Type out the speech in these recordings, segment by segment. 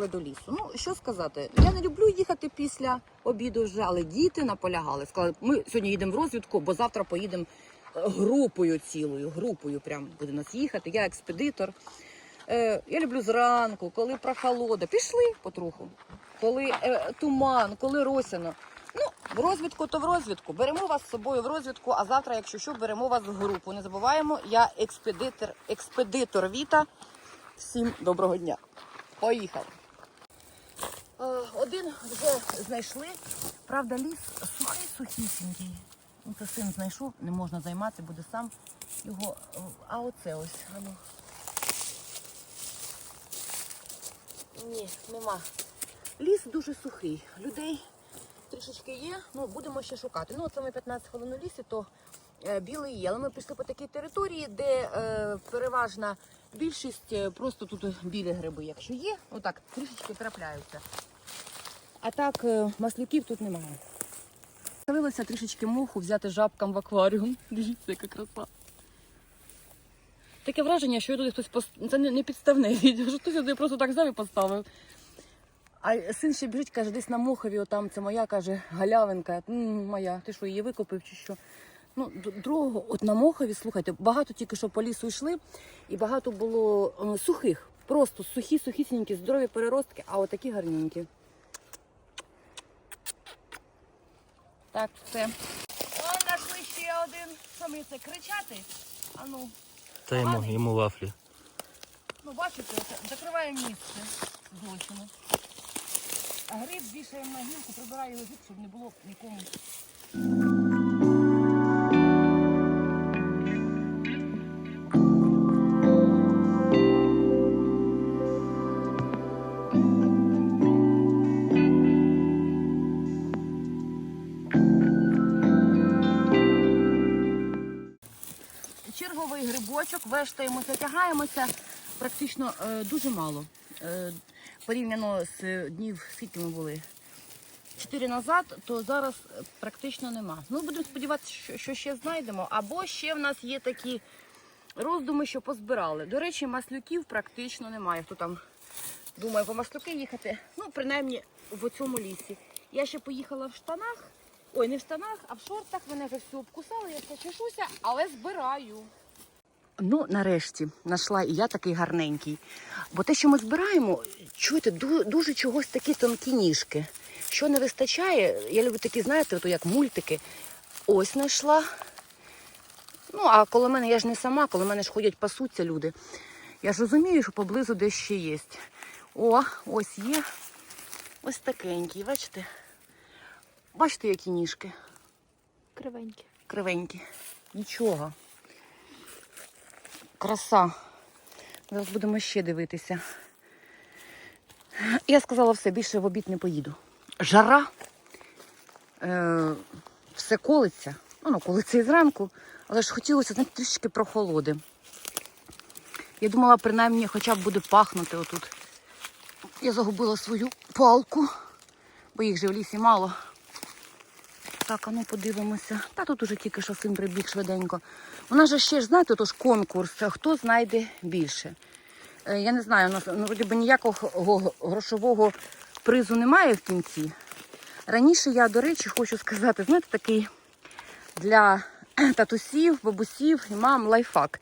приїхали до лісу. Ну, що сказати, я не люблю їхати після обіду вже, але діти наполягали. Сказали, ми сьогодні їдемо в розвідку, бо завтра поїдемо е, групою цілою, групою прям буде нас їхати. Я експедитор. Е, я люблю зранку, коли прохолода. Пішли потроху. Коли е, туман, коли росяно. Ну, в розвідку, то в розвідку. Беремо вас з собою в розвідку, а завтра, якщо що, беремо вас в групу. Не забуваємо, я експедитор, експедитор Віта. Всім доброго дня. Поїхали. Один вже знайшли. Правда, ліс сухий, сухісінький. Ну, це син знайшов, не можна займатися, буде сам його. А оце ось. а ну. Ні, нема. Ліс дуже сухий. Людей трішечки є, ну будемо ще шукати. Ну, це ми 15 хвилин у лісі, то е, білий є. Але ми пішли по такій території, де е, переважна більшість е, просто тут білі гриби, якщо є, отак трішечки трапляються. А так е, маслюків тут немає. Ставилося трішечки моху взяти жабкам в акваріум. Дивіться, яка краса. Таке враження, що туди хтось пост... Це не, не підставне відео, що хтось туди просто так взяв і поставив. А син ще біжить, каже, десь на Мохові, отам це моя, каже, галявинка. «М, моя, ти що, її викупив чи що? Ну, другого, от на Мохові, слухайте, багато тільки що по лісу йшли, і багато було сухих. Просто сухі, сухісінькі, здорові переростки, а отакі гарненькі. Так, все. О, знайшли ще один. Що мені це кричати? А ну, Та йому, Поганий? йому вафлі. ну бачите, оце, закриває місце злочину. А гриб вішаємо на гілку, прибирає його звідси, щоб не було нікому. Вештаємося, тягаємося практично е, дуже мало. Е, порівняно з е, днів, скільки ми були? Чотири назад, то зараз практично нема. Ну, будемо сподіватися, що, що ще знайдемо. Або ще в нас є такі роздуми, що позбирали. До речі, маслюків практично немає. Хто там думає по маслюки їхати? Ну, принаймні в цьому лісі. Я ще поїхала в штанах. Ой, не в штанах, а в шортах. Мене вже все обкусали, я все чешуся, але збираю. Ну, нарешті, знайшла і я такий гарненький. Бо те, що ми збираємо, чуєте, ду- дуже чогось такі тонкі ніжки. Що не вистачає, я люблю такі, знаєте, ото як мультики. Ось знайшла. Ну, а коло мене я ж не сама, коло мене ж ходять пасуться люди. Я ж розумію, що поблизу десь ще є. О, ось є. Ось такенький, бачите? Бачите, які ніжки? Кривенькі. Кривенькі. Нічого. Краса. Зараз будемо ще дивитися. Я сказала все, більше в обід не поїду. Жара. Е, все колиться. Ну, ну, колиться і зранку, але ж хотілося знаєте, трішки прохолоди. Я думала, принаймні, хоча б буде пахнути отут. Я загубила свою палку, бо їх же в лісі мало. Так, а ну подивимося. Та тут уже тільки що син прибіг швиденько. У нас же ще ж, знаєте, тож конкурс, хто знайде більше. Е, Я не знаю, у нас ну, вроді би ніякого грошового призу немає в кінці. Раніше я, до речі, хочу сказати, знаєте, такий для татусів, бабусів і мам лайфхак.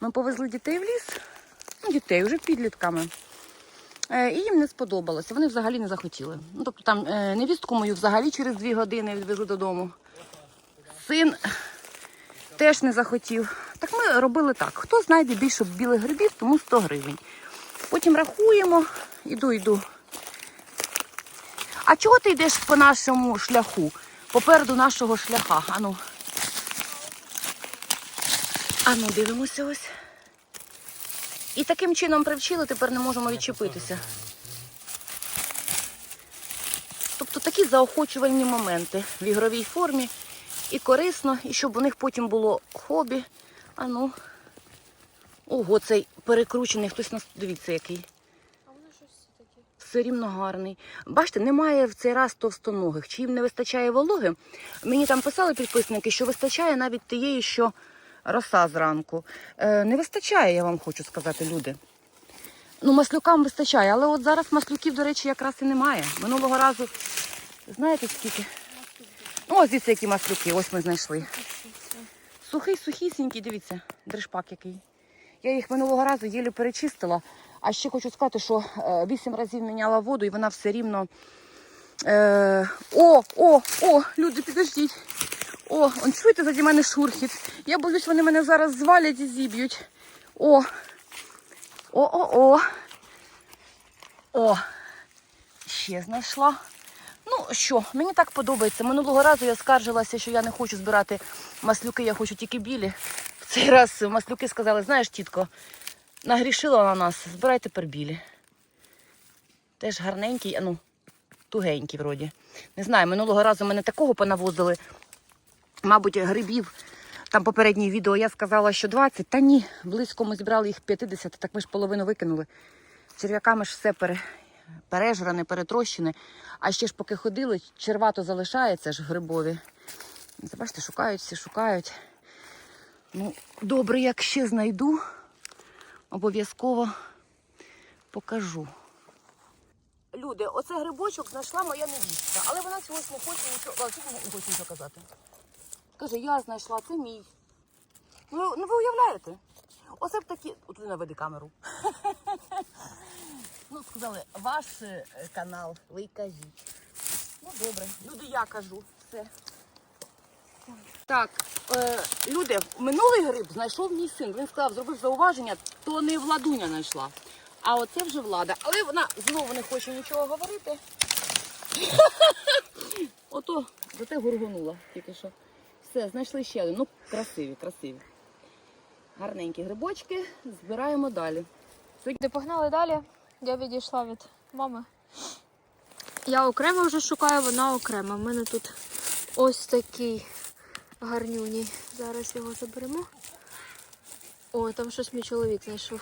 Ми повезли дітей в ліс, ну, дітей вже підлітками. Е, І їм не сподобалося. Вони взагалі не захотіли. Ну, тобто там е, невістку мою взагалі через дві години відвезу додому. Син теж не захотів. Так ми робили так. Хто знайде більше білих грибів, тому 100 гривень. Потім рахуємо, іду, йду. А чого ти йдеш по нашому шляху? Попереду нашого шляха. Ану. Ану, дивимося ось. І таким чином привчили, тепер не можемо відчепитися. Тобто такі заохочувальні моменти в ігровій формі. І корисно, і щоб у них потім було хобі. А ну. Ого, цей перекручений, хтось нас дивіться який. А воно щось. Все рівно гарний. Бачите, немає в цей раз товстоногих. Чи їм не вистачає вологи? Мені там писали підписники, що вистачає навіть тієї, що роса зранку. Е, не вистачає, я вам хочу сказати, люди. Ну, маслюкам вистачає, але от зараз маслюків, до речі, якраз і немає. Минулого разу, знаєте скільки? Ну, ось дивіться, які маслюки, ось ми знайшли. Сухий, сухісінький, дивіться, дришпак який. Я їх минулого разу єлі перечистила. А ще хочу сказати, що е, вісім разів міняла воду і вона все рівно. Е, о, о, о, люди, підождіть. О, он чуєте заді мене шурхіт. Я боюсь, вони мене зараз звалять і зіб'ють. О. О-о-о. О. Ще знайшла. Ну що, мені так подобається. Минулого разу я скаржилася, що я не хочу збирати маслюки, я хочу тільки білі. В цей раз маслюки сказали, знаєш, тітко, нагрішила на нас, збирай тепер білі. Теж гарненький, а ну, тугенький вроді. Не знаю, минулого разу мене такого понавозили. Мабуть, грибів. Там попереднє відео я сказала, що 20. Та ні, близько ми зібрали їх 50, так ми ж половину викинули. Черв'яками ж все пере, пережране, перетрощене. А ще ж поки ходили, червато залишається ж грибові. Це, Бачите, шукають всі, шукають. Ну, добре, як ще знайду, обов'язково покажу. Люди, оце грибочок знайшла моя невістка, але вона чогось не хоче нічого, нічого казати. Каже, я знайшла, це мій. Ну, ну ви уявляєте? Оце б такі. От ви наведи камеру. ну, сказали, ваш е, канал, ви кажіть. Ну, добре. Люди, я кажу. Все. Так, е, люди, минулий гриб знайшов мій син. Він сказав, зробив зауваження, то не владуня знайшла. А оце вже влада. Але вона знову не хоче нічого говорити. Ото зате гургонула тільки що. Все, знайшли ще один. Ну, красиві, красиві. Гарненькі грибочки. Збираємо далі. Де погнали далі, я відійшла від мами. Я окремо вже шукаю, вона окремо. У мене тут ось такий гарнюній. Зараз його заберемо. О, там щось мій чоловік знайшов.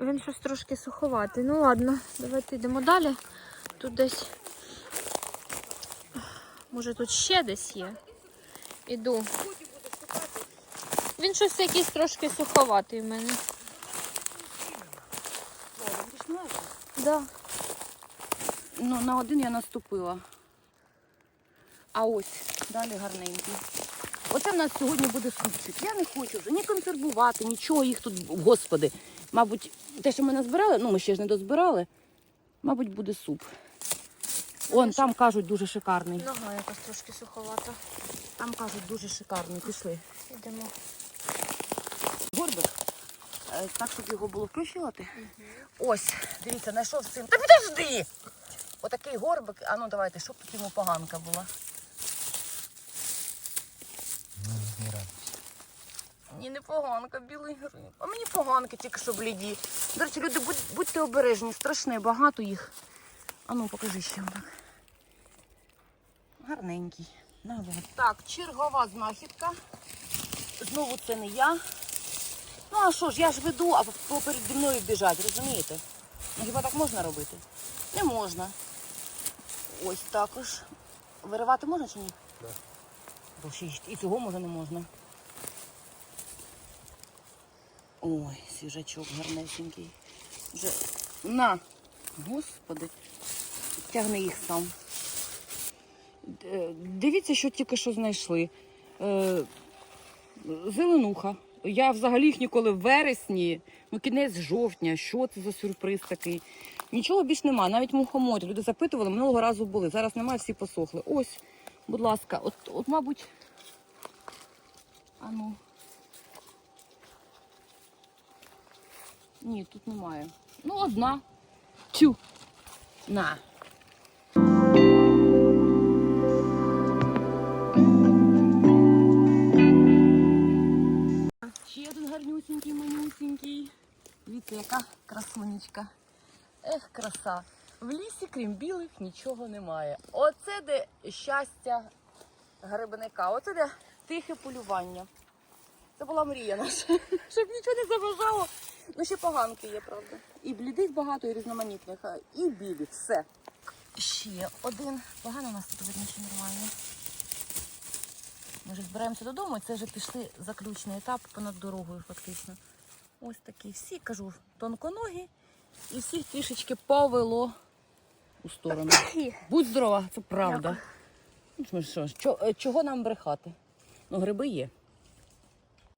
Він щось трошки суховатий. Ну ладно, давайте йдемо далі. Тут десь. Може тут ще десь є. Іду. Він щось якийсь трошки суховатий в мене. Да. Ну, на один я наступила. А ось далі гарненький. Оце в нас сьогодні буде супчик. Я не хочу вже ні консервувати, нічого їх тут, господи. Мабуть, те, що ми назбирали, ну ми ще ж не дозбирали, мабуть, буде суп. Он там кажуть дуже шикарний. Нога якась трошки суховата. Там кажуть дуже шикарний. Пішли. Йдемо. Горбик. Е, Так, щоб його було вкручувати. Ось, дивіться, знайшов син. Та підожди! Отакий горбик. А ну давайте, щоб тут йому поганка була. Ні, не поганка, білий гриб. А мені поганки тільки що бліді. До речі, люди, будь, будьте обережні, страшне, багато їх. А ну, покажи ще отак. Гарненький. На, вот. Так, чергова знахідка. Знову це не я. Ну а що ж, я ж веду, а поперед мною біжать, розумієте? Ну хіба так можна робити? Не можна. Ось також. Виривати можна чи ні? Так. Бо ще і цього може не можна. Ой, свіжачок гарнесенький. Вже на, господи, тягни їх сам. Д- Дивіться, що тільки що знайшли. Е, зеленуха. Я взагалі їх ніколи в вересні, ну кінець жовтня. Що це за сюрприз такий? Нічого більш немає, навіть мухоморі. Люди запитували, минулого разу були. Зараз немає, всі посохли. Ось, будь ласка, от, от мабуть. А ну. Ні, тут немає. Ну, одна. Тю. На. Гарнюсінький, манюсінький. Дивіться, яка красунечка. Ех, краса. В лісі, крім білих, нічого немає. Оце де щастя грибника. Оце де тихе полювання. Це була мрія наша, щоб нічого не заважало. Ну, ще поганки є, правда. І блідих багато, і різноманітних, і білих. Все. Ще один. Погано у нас тут видно, що нормально. Ми вже збираємося додому, це вже пішли заключний етап понад дорогою, фактично. Ось такі всі, кажу, тонконогі, і всіх трішечки повело у сторону. Будь здорова, це правда. Ну, що, що, е, чого нам брехати? Ну, гриби є.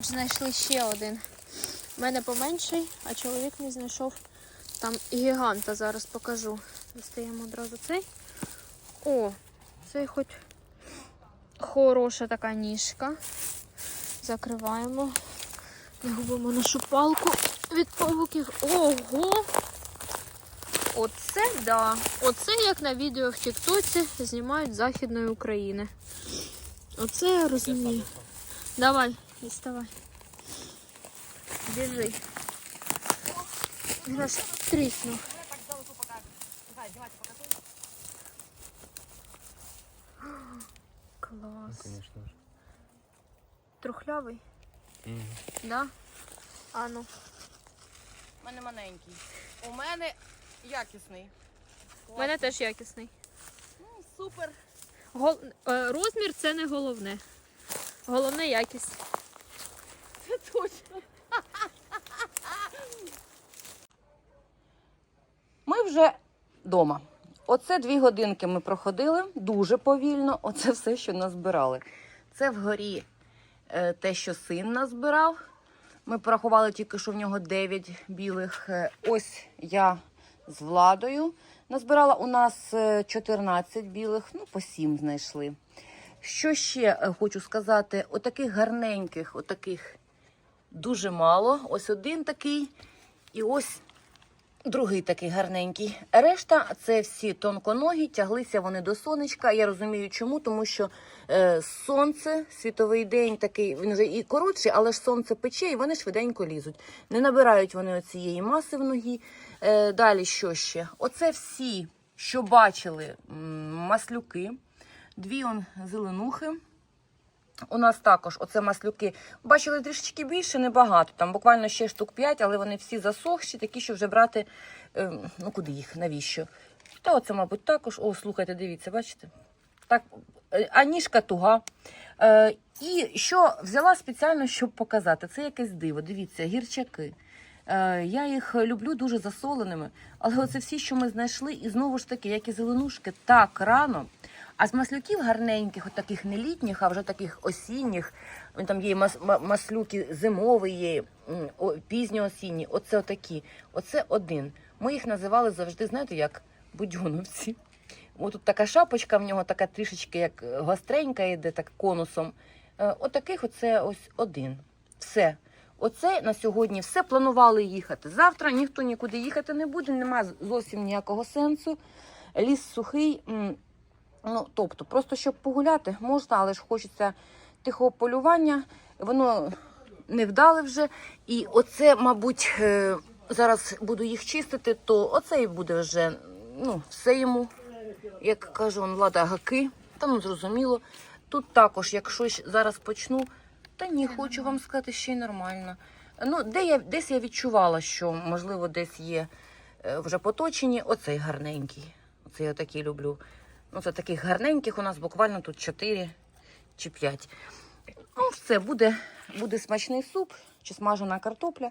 Знайшли ще один. У мене поменший, а чоловік не знайшов там гіганта. Зараз покажу. Достаємо одразу цей. О, цей хоч хороша така ніжка. Закриваємо. Не губимо нашу палку від павуків. Ого! Оце да. Оце як на відео в Тіктоці знімають Західної України. Оце я розумію. Давай, діставай. Біжи. Тріснув. Трухлявий? Да? А ну. У мене маленький. У мене якісний. У мене теж якісний. Ну, супер. Гол... е, Розмір це не головне. Головне якість. Це точно. Ми вже вдома. Оце дві годинки ми проходили дуже повільно. Оце все, що назбирали. Це вгорі те, що син назбирав. Ми порахували тільки, що в нього 9 білих. Е, Ось я з владою назбирала. У нас е, 14 білих, ну по 7 знайшли. Що ще е, хочу сказати? Отаких гарненьких, отаких дуже мало. Ось один такий, і ось другий такий гарненький. Решта це всі тонконогі, тяглися вони до сонечка. Я розумію, чому, тому що е, сонце, світовий день такий, він вже і коротший, але ж сонце пече, і вони швиденько лізуть. Не набирають вони оцієї маси в ногі. Е, далі що ще? Оце всі, що бачили, маслюки, дві он зеленухи. У нас також оце маслюки. Бачили трішечки більше, небагато. Там буквально ще штук 5, але вони всі засохші, такі, що вже брати. е, ну куди їх? Навіщо? Та оце, мабуть, також. О, слухайте, дивіться, бачите? Так, е, а ніжка туга. Е, і що взяла спеціально, щоб показати. Це якесь диво. Дивіться, гірчаки. Е, я їх люблю дуже засоленими, але оце всі, що ми знайшли, і знову ж таки, як і зеленушки, так рано. А з маслюків гарненьких, от таких не літніх, а вже таких осінніх. Там є мас, маслюки зимові, є пізньоосінні. Оце отакі. Оце один. Ми їх називали завжди, знаєте, як будьоновці. Ось така шапочка в нього, така трішечки як е, гостренька йде, так конусом. Е, Отаких оце ось один. Все. Оце на сьогодні все планували їхати. Завтра ніхто нікуди їхати не буде, немає зовсім ніякого сенсу. Ліс сухий. Ну, тобто, просто щоб погуляти можна, але ж хочеться тихого полювання. Воно не вдале вже. І оце, мабуть, е, зараз буду їх чистити, то оце і буде вже ну, все йому, як каже он, влада, гаки. Та ну зрозуміло. Тут також, якщо зараз почну, та ні, хочу вам сказати, ще й нормально. Ну, де я, десь я відчувала, що, можливо, десь є е, вже поточені. Оцей гарненький. Оце я такий люблю. Ну, це таких гарненьких у нас буквально тут 4 чи 5. Ну, все, буде, буде смачний суп чи смажена картопля.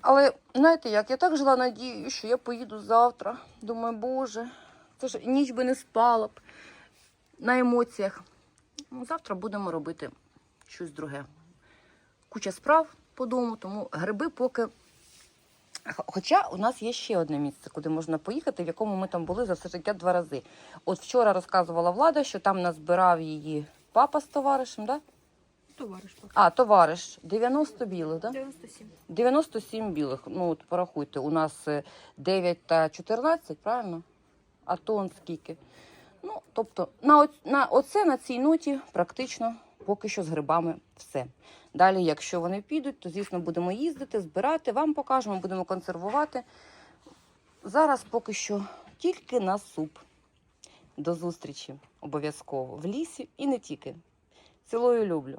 Але знаєте як, я так жила надією, що я поїду завтра. Думаю, боже, це ж ніч би не спала б на емоціях. Ну, завтра будемо робити щось друге. Куча справ по дому, тому гриби поки. Хоча у нас є ще одне місце, куди можна поїхати, в якому ми там були за все життя два рази. От вчора розказувала влада, що там назбирав її папа з товаришем, да? Товариш папа. А, товариш, 90 білих, да? 97. 97 білих. Ну, от порахуйте, у нас е, 9 та 14, правильно? А то он скільки. Ну, тобто, на, на оце на цій ноті практично поки що з грибами все. Далі, якщо вони підуть, то звісно будемо їздити, збирати, вам покажемо, будемо консервувати. Зараз поки що тільки на суп. До зустрічі обов'язково в лісі і не тільки. Цілою люблю.